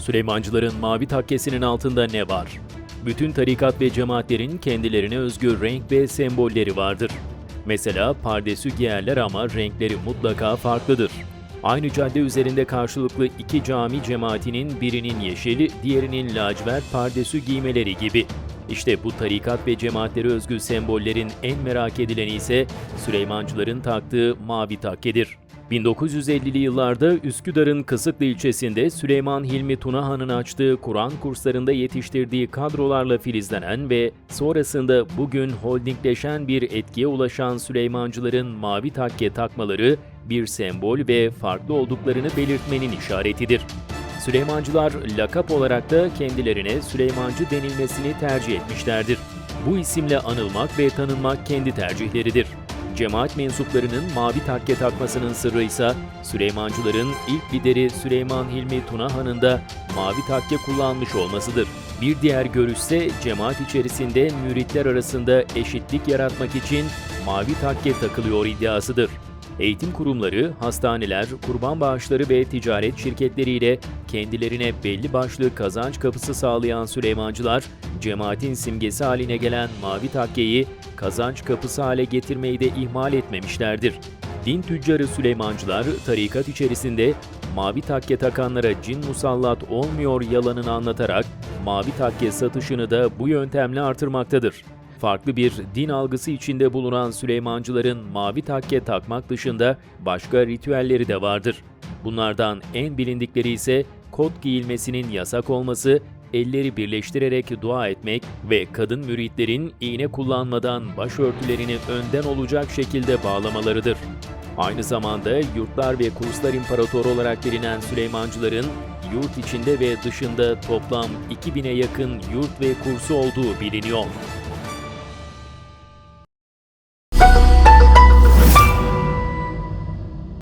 Süleymancıların mavi takkesinin altında ne var? Bütün tarikat ve cemaatlerin kendilerine özgü renk ve sembolleri vardır. Mesela pardesü giyerler ama renkleri mutlaka farklıdır. Aynı cadde üzerinde karşılıklı iki cami cemaatinin birinin yeşili, diğerinin lacivert pardesü giymeleri gibi. İşte bu tarikat ve cemaatlere özgü sembollerin en merak edileni ise Süleymancıların taktığı mavi takkedir. 1950'li yıllarda Üsküdar'ın Kısıklı ilçesinde Süleyman Hilmi Tunahan'ın açtığı Kur'an kurslarında yetiştirdiği kadrolarla filizlenen ve sonrasında bugün holdingleşen bir etkiye ulaşan Süleymancıların mavi takke takmaları bir sembol ve farklı olduklarını belirtmenin işaretidir. Süleymancılar lakap olarak da kendilerine Süleymancı denilmesini tercih etmişlerdir. Bu isimle anılmak ve tanınmak kendi tercihleridir. Cemaat mensuplarının mavi takke takmasının sırrı ise Süleymancıların ilk lideri Süleyman Hilmi Tunahan'ın da mavi takke kullanmış olmasıdır. Bir diğer görüşse cemaat içerisinde müritler arasında eşitlik yaratmak için mavi takke takılıyor iddiasıdır. Eğitim kurumları, hastaneler, kurban bağışları ve ticaret şirketleriyle kendilerine belli başlı kazanç kapısı sağlayan Süleymancılar, cemaatin simgesi haline gelen mavi takkeyi kazanç kapısı hale getirmeyi de ihmal etmemişlerdir. Din tüccarı Süleymancılar, tarikat içerisinde mavi takke takanlara cin musallat olmuyor yalanını anlatarak mavi takke satışını da bu yöntemle artırmaktadır. Farklı bir din algısı içinde bulunan Süleymancıların mavi takke takmak dışında başka ritüelleri de vardır. Bunlardan en bilindikleri ise kot giyilmesinin yasak olması, elleri birleştirerek dua etmek ve kadın müritlerin iğne kullanmadan başörtülerini önden olacak şekilde bağlamalarıdır. Aynı zamanda yurtlar ve kurslar imparatoru olarak bilinen Süleymancıların yurt içinde ve dışında toplam 2000'e yakın yurt ve kursu olduğu biliniyor.